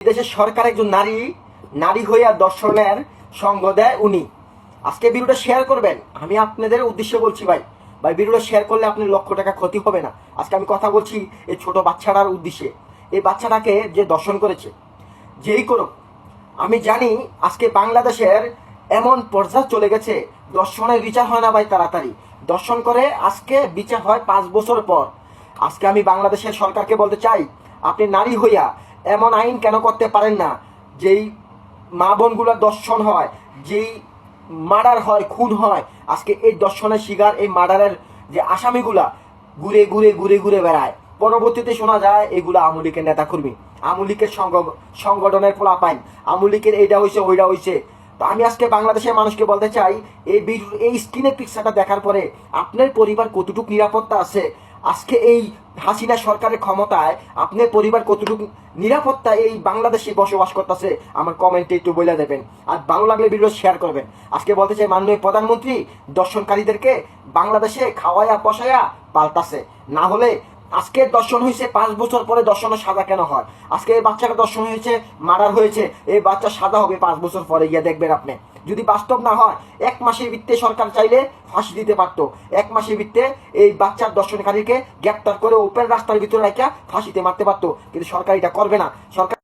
দেশের সরকার একজন নারী নারী হইয়া দর্শনের সঙ্গ দেয় উনি। আজকে ভিডিওটা শেয়ার করবেন। আমি আপনাদের উদ্দেশ্যে বলছি ভাই ভাই ভিডিওটা শেয়ার করলে আপনার লক্ষ টাকা ক্ষতি হবে না। আজকে আমি কথা বলছি এই ছোট বাচ্চাটার উদ্দেশ্যে। এই বাচ্চাটাকে যে দর্শন করেছে, যেই করুক। আমি জানি আজকে বাংলাদেশের এমন পর্যায়ে চলে গেছে, দর্শনের বিচার হয় না ভাই তাড়াতাড়ি। দর্শন করে আজকে বিচার হয় পাঁচ বছর পর। আজকে আমি বাংলাদেশের সরকারকে বলতে চাই, আপনি নারী হইয়া এমন আইন কেন করতে পারেন না? যেই মা বোনগুলোর দর্শন হয়, যেই মার্ডার হয়, খুন হয়, আজকে এই দর্শনের শিকার, এই মার্ডারের যে আসামিগুলা ঘুরে ঘুরে ঘুরে ঘুরে বেড়ায়। পরবর্তীতে শোনা যায়, এগুলা আমলিকের নেতা কর্মী আমলিকের সংগ- সংগঠনের ফলা পাইন আমলিকের এইটা হয়েছে ওইটা হয়েছে তো আমি আজকে বাংলাদেশের মানুষকে বলতে চাই, এই এই স্ক্রিনের পিকচারটা দেখার পরে আপনার পরিবার কতটুকু নিরাপত্তা আছে? আজকে এই হাসিনা সরকারের ক্ষমতায় আপনার পরিবার কতটুকু নিরাপত্তা এই বাংলাদেশে বসবাস করতেছে, আমার কমেন্টে একটু বলে দেবেন। আর ভালো লাগলে ভিডিও শেয়ার করবেন। আজকে বলতে চাই মাননীয় প্রধানমন্ত্রী, দর্শনকারীদেরকে বাংলাদেশে খাওয়াইয়া পশাইয়া পাল্টাছে না হলে আজকে দর্শন হয়েছে, পাঁচ বছর পরে দর্শনের সাজা কেন হয়? আজকে এই বাচ্চাটা দর্শন হয়েছে মারার হয়েছে, এই বাচ্চা সাদা হবে পাঁচ বছর পরে, গিয়ে দেখবেন আপনি। যদি বাস্তব না হয়, এক মাসের বৃত্তে সরকার চাইলে ফাঁসি দিতে পারতো। এক মাসের বৃত্তে এই বাচ্চার দর্শনকারীকে গ্রেপ্তার করে ওপেন রাস্তার ভিতরে রাখা ফাঁসিতে মারতে পারতো। কিন্তু সরকার এটা করবে না। সরকার